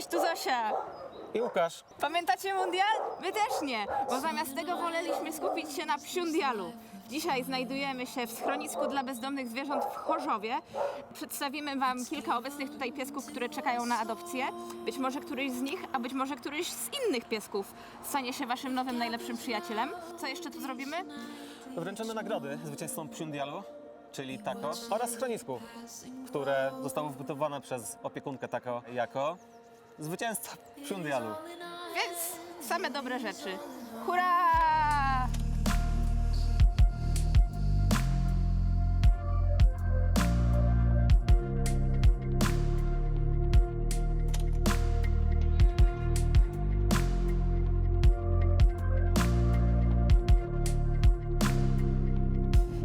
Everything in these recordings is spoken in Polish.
Cześć, tu Zosia. I Łukasz. Pamiętacie mundial? My też nie, bo zamiast tego woleliśmy skupić się na psiundialu. Dzisiaj znajdujemy się w schronisku dla bezdomnych zwierząt w Chorzowie. Przedstawimy Wam kilka obecnych tutaj piesków, które czekają na adopcję. Być może któryś z nich, a być może któryś z innych piesków stanie się Waszym nowym, najlepszym przyjacielem. Co jeszcze tu zrobimy? Wręczymy nagrody zwycięzcom Psiundialu, czyli Taco, oraz schronisku, które zostało wybudowane przez opiekunkę Taco jako zwycięzca Psiundialu. Więc same dobre rzeczy. Hurra!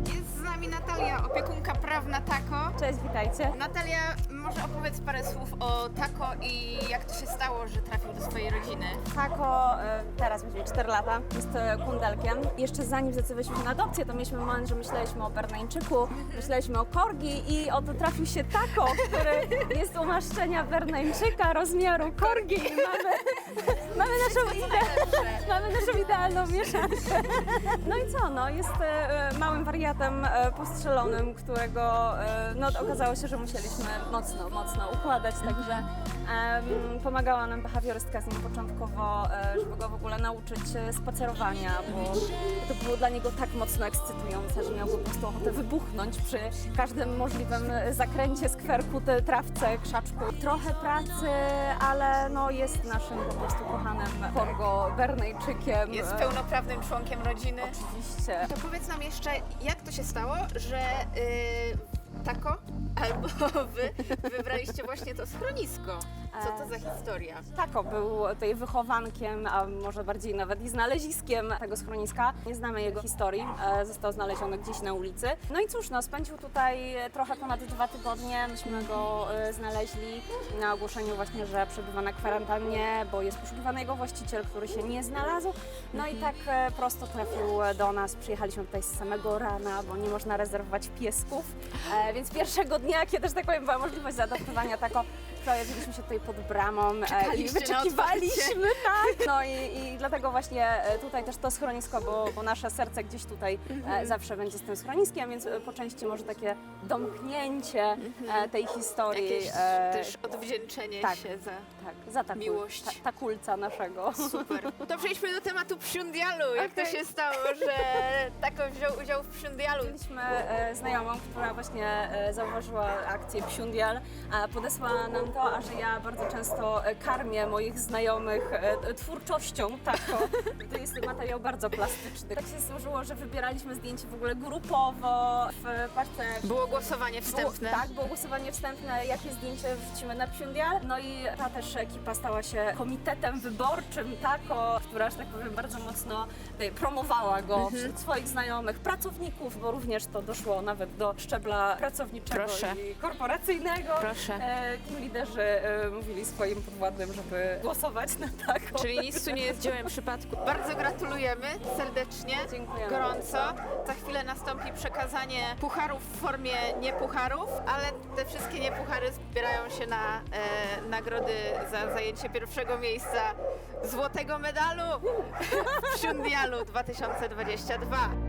Jest z nami Natalia, opiekunka prawna Tako. Cześć, witajcie. Natalia, może opowiedz parę słów o Tako i jak to się stało, że trafił do swojej rodziny. Tako e, teraz będzie mieć 4 lata, jest e, kundelkiem. Jeszcze zanim zdecydowaliśmy się na adopcję, to mieliśmy moment, że myśleliśmy o Berneńczyku, myśleliśmy o Korgi i oto trafił się Tako, który jest umaszczenia Berneńczyka rozmiaru Korgi. I Mamy, mamy, naszą ide- mamy naszą idealną mieszankę. No i co, no jest e, e, małym wariatem e, postrzelonym, którego e, no, okazało się, że musieliśmy mocno, mocno układać, także em, pomagała nam behawiorystka z nim początkowo, e, żeby go w ogóle nauczyć e, spacerowania, bo to było dla niego tak mocno ekscytujące, że miał po prostu ochotę wybuchnąć przy każdym możliwym zakręcie, skwerku, te- trawce, krzaczku. Trochę pracy, ale no jest naszym po prostu kochanym Korgo Bernejczykiem. Jest E, pełnoprawnym członkiem rodziny. Oczywiście. To powiedz nam jeszcze, jak to się stało, że yy, Tako albo wy wybraliście właśnie to schronisko? Co to za historia? Tako był tutaj wychowankiem, a może bardziej nawet i znaleziskiem tego schroniska. Nie znamy jego historii, e, został znaleziony gdzieś na ulicy. No i cóż, no, spędził tutaj trochę ponad dwa tygodnie. Myśmy go e, znaleźli na ogłoszeniu właśnie, że przebywa na kwarantannie, bo jest poszukiwany jego właściciel, który się nie znalazł. No i tak e, prosto trafił do nas. Przyjechaliśmy tutaj z samego rana, bo nie można rezerwować piesków. E, Więc pierwszego dnia, kiedy, że tak powiem, była możliwość zaadoptowania tako, pojawiliśmy się tutaj pod bramą e, i Czekaliście na wyczekiwaliśmy, tak. No i, i dlatego właśnie e, tutaj też to schronisko, bo, bo nasze serce gdzieś tutaj e, zawsze będzie z tym schroniskiem, więc e, po części może takie domknięcie e, tej historii. Jakieś e, też odwdzięczenie tak. się za... tak, za ta, miłość. Ta, ta kulca naszego. Super. To przejdźmy do tematu psiundialu. Jak to się stało, że Tako wziął udział w psiundialu? Mieliśmy e, znajomą, która właśnie e, zauważyła akcję Psiundial, a podesłała nam to, a że ja bardzo często e, karmię moich znajomych e, twórczością taką. To jest materiał bardzo plastyczny. Tak się złożyło, że wybieraliśmy zdjęcie w ogóle grupowo w paczce Było głosowanie wstępne. Było, tak, było głosowanie wstępne, jakie zdjęcie wrzucimy na Psiundial. No i ta też ekipa stała się komitetem wyborczym Tako, która, że tak powiem, bardzo mocno tutaj promowała go Mhm. wśród swoich znajomych, pracowników, bo również to doszło nawet do szczebla pracowniczego Proszę. i korporacyjnego. Proszę. E, team liderzy e, mówili swoim podwładnym, żeby głosować na Tako. Czyli nic tu nie jest dziełem przypadku. Bardzo gratulujemy serdecznie, Dziękujemy gorąco. Za chwilę nastąpi przekazanie pucharów w formie niepucharów, ale te wszystkie niepuchary zbierają się na e, nagrody za zajęcie pierwszego miejsca złotego medalu w Psiundialu 2022.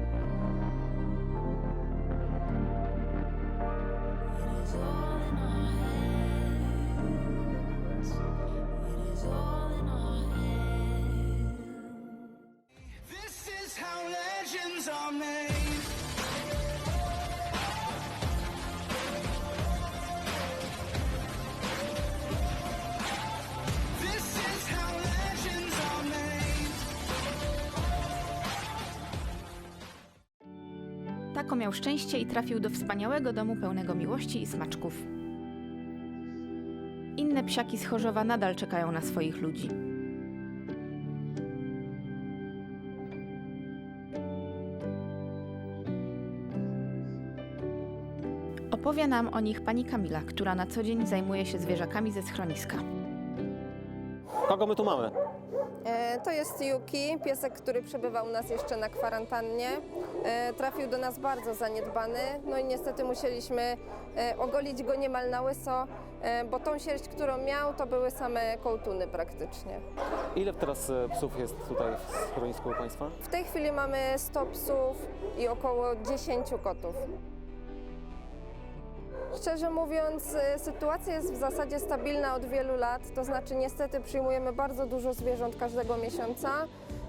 Tako miał szczęście i trafił do wspaniałego domu pełnego miłości i smaczków. Inne psiaki z Chorzowa nadal czekają na swoich ludzi. Opowie nam o nich pani Kamila, która na co dzień zajmuje się zwierzakami ze schroniska. Kogo my tu mamy? E, To jest Yuki, piesek, który przebywa u nas jeszcze na kwarantannie. E, Trafił do nas bardzo zaniedbany, no i niestety musieliśmy e, ogolić go niemal na łyso, e, bo tą sierść, którą miał, to były same kołtuny praktycznie. Ile teraz psów jest tutaj w schronisku Państwa? W tej chwili mamy 100 psów i około 10 kotów. Szczerze mówiąc, sytuacja jest w zasadzie stabilna od wielu lat, to znaczy niestety przyjmujemy bardzo dużo zwierząt każdego miesiąca.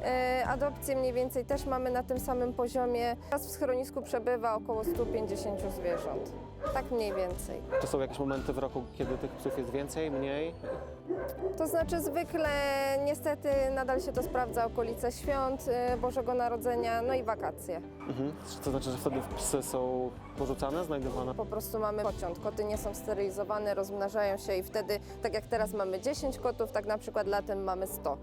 Y, Adopcje mniej więcej też mamy na tym samym poziomie. Teraz w schronisku przebywa około 150 zwierząt. Tak mniej więcej. Czy są jakieś momenty w roku, kiedy tych psów jest więcej, mniej? To znaczy zwykle niestety nadal się to sprawdza okolice świąt, y, Bożego Narodzenia, no i wakacje. Mhm. To znaczy, że wtedy psy są porzucane, znajdowane? Po prostu mamy pociąg. Koty nie są sterylizowane, rozmnażają się i wtedy, tak jak teraz mamy 10 kotów, tak na przykład latem mamy 100.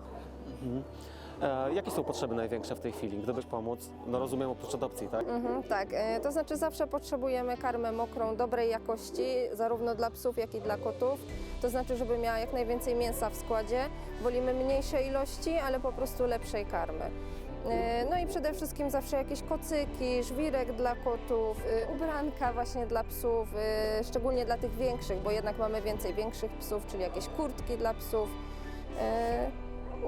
E, jakie są potrzeby największe w tej chwili, gdybyś pomóc? No rozumiem oprócz adopcji, tak? Mhm, tak, e, to znaczy zawsze potrzebujemy karmę mokrą dobrej jakości, zarówno dla psów, jak i dla kotów. To znaczy, żeby miała jak najwięcej mięsa w składzie. Wolimy mniejsze ilości, ale po prostu lepszej karmy. E, No i przede wszystkim zawsze jakieś kocyki, żwirek dla kotów, ubranka właśnie dla psów, szczególnie dla tych większych, bo jednak mamy więcej większych psów, czyli jakieś kurtki dla psów.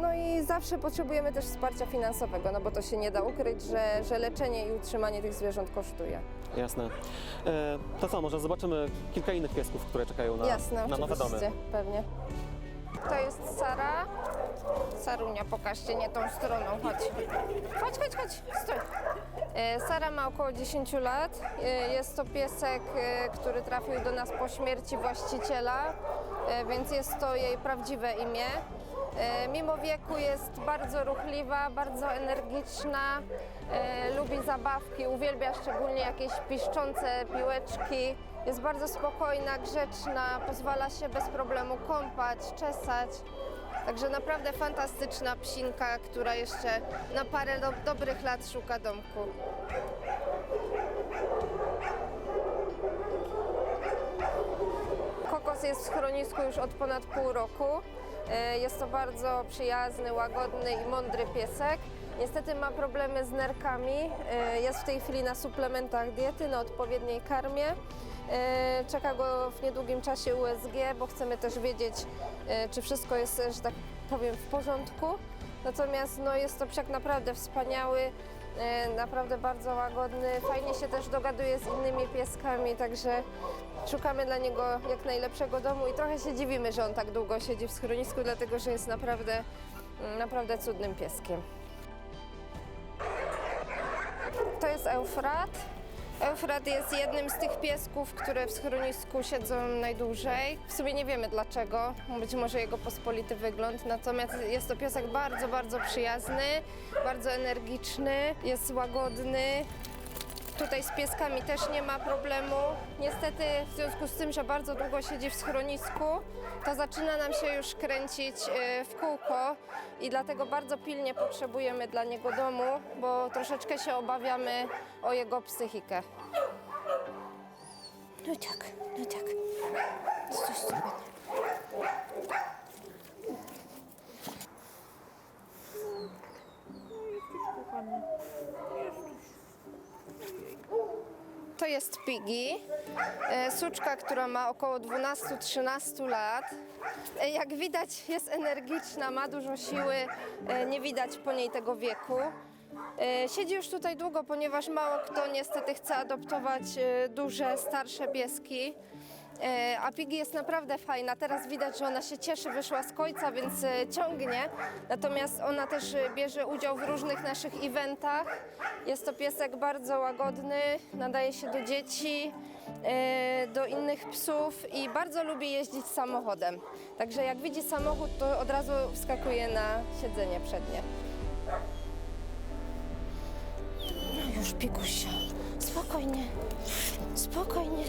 No i zawsze potrzebujemy też wsparcia finansowego, no bo to się nie da ukryć, że, że leczenie i utrzymanie tych zwierząt kosztuje. Jasne. E, to co, może zobaczymy kilka innych piesków, które czekają na, Jasne, na nowe domy. oczywiście, pewnie. To jest Sara. Sarunia, pokażcie, nie tą stroną, chodź. Chodź, chodź, chodź, stój. E, Sara ma około 10 lat. E, Jest to piesek, e, który trafił do nas po śmierci właściciela, e, więc jest to jej prawdziwe imię. E, Mimo wieku jest bardzo ruchliwa, bardzo energiczna, e, lubi zabawki, uwielbia szczególnie jakieś piszczące piłeczki. Jest bardzo spokojna, grzeczna, pozwala się bez problemu kąpać, czesać. Także naprawdę fantastyczna psinka, która jeszcze na parę do, dobrych lat szuka domku. Kokos jest w schronisku już od ponad pół roku. E, Jest to bardzo przyjazny, łagodny i mądry piesek. Niestety ma problemy z nerkami. E, Jest w tej chwili na suplementach diety, na odpowiedniej karmie. E, Czeka go w niedługim czasie USG, bo chcemy też wiedzieć, czy wszystko jest, że tak powiem, w porządku. Natomiast no, jest to psiak naprawdę wspaniały, naprawdę bardzo łagodny. Fajnie się też dogaduje z innymi pieskami, także szukamy dla niego jak najlepszego domu i trochę się dziwimy, że on tak długo siedzi w schronisku, dlatego że jest naprawdę, mm, naprawdę cudnym pieskiem. To jest Eufrat. Eufrat jest jednym z tych piesków, które w schronisku siedzą najdłużej. W sumie nie wiemy dlaczego, być może jego pospolity wygląd, natomiast jest to piesek bardzo, bardzo przyjazny, bardzo energiczny, jest łagodny. Tutaj z pieskami też nie ma problemu. Niestety w związku z tym, że bardzo długo siedzi w schronisku, to zaczyna nam się już kręcić e, w kółko i dlatego bardzo pilnie potrzebujemy dla niego domu, bo troszeczkę się obawiamy o jego psychikę. No tak, no tak. Stój, stój. To jest Piggy, e, suczka, która ma około 12-13 lat. E, Jak widać jest energiczna, ma dużo siły, e, nie widać po niej tego wieku. Siedzi już tutaj długo, ponieważ mało kto niestety chce adoptować duże, starsze pieski. E, A Piggy jest naprawdę fajna. Teraz widać, że ona się cieszy, wyszła z końca, więc e, ciągnie. Natomiast ona też e, bierze udział w różnych naszych eventach. Jest to piesek bardzo łagodny, nadaje się do dzieci, do innych psów i bardzo lubi jeździć samochodem. Także jak widzi samochód, to od razu wskakuje na siedzenie przednie. No już, Pigusia, spokojnie, spokojnie.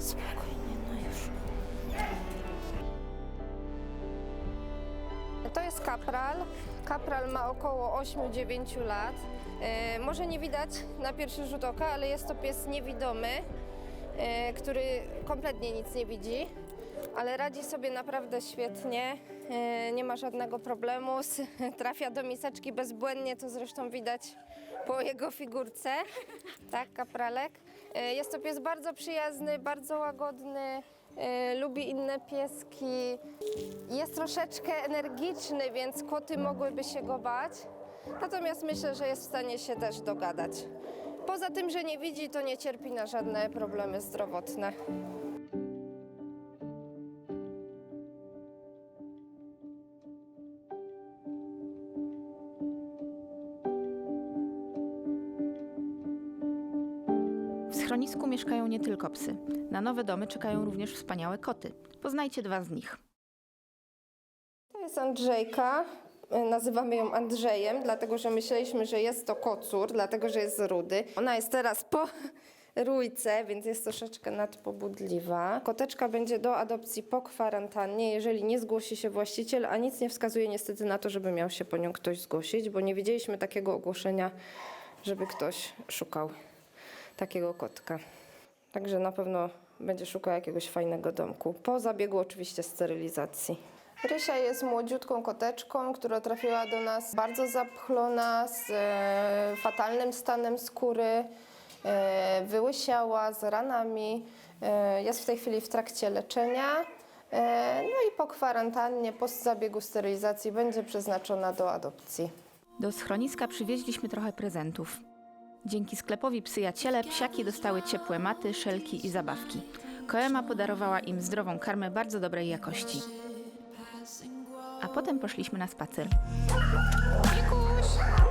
Spokojnie, no już. To jest kapral. Kapral ma około 8-9 lat. E, może nie widać na pierwszy rzut oka, ale jest to pies niewidomy, e, który kompletnie nic nie widzi. ale radzi sobie naprawdę świetnie. E, Nie ma żadnego problemu. Trafia do miseczki bezbłędnie, to zresztą widać po jego figurce. Tak, kapralek. E, Jest to pies bardzo przyjazny, bardzo łagodny. e, Lubi inne pieski. Jest troszeczkę energiczny, więc koty mogłyby się go bać. Natomiast myślę, że jest w stanie się też dogadać. Poza tym, że nie widzi, to nie cierpi na żadne problemy zdrowotne. Mieszkają nie tylko psy. Na nowe domy czekają również wspaniałe koty. Poznajcie dwa z nich. To jest Andrzejka. E, Nazywamy ją Andrzejem, dlatego że myśleliśmy, że jest to kocur, dlatego że jest rudy. Ona jest teraz po rójce, więc jest troszeczkę nadpobudliwa. Koteczka będzie do adopcji po kwarantannie, jeżeli nie zgłosi się właściciel, a nic nie wskazuje niestety na to, żeby miał się po nią ktoś zgłosić, bo nie widzieliśmy takiego ogłoszenia, żeby ktoś szukał takiego kotka. Także na pewno będzie szukał jakiegoś fajnego domku. Po zabiegu oczywiście sterylizacji. Rysia jest młodziutką koteczką, która trafiła do nas bardzo zapchlona, z e, fatalnym stanem skóry, e, wyłysiała, z ranami. E, jest w tej chwili w trakcie leczenia. E, no i po kwarantannie, po zabiegu sterylizacji będzie przeznaczona do adopcji. Do schroniska przywieźliśmy trochę prezentów. Dzięki sklepowi Psyjaciele psiaki dostały ciepłe maty, szelki i zabawki. Koema podarowała im zdrową karmę bardzo dobrej jakości. A potem poszliśmy na spacer. Mikuś!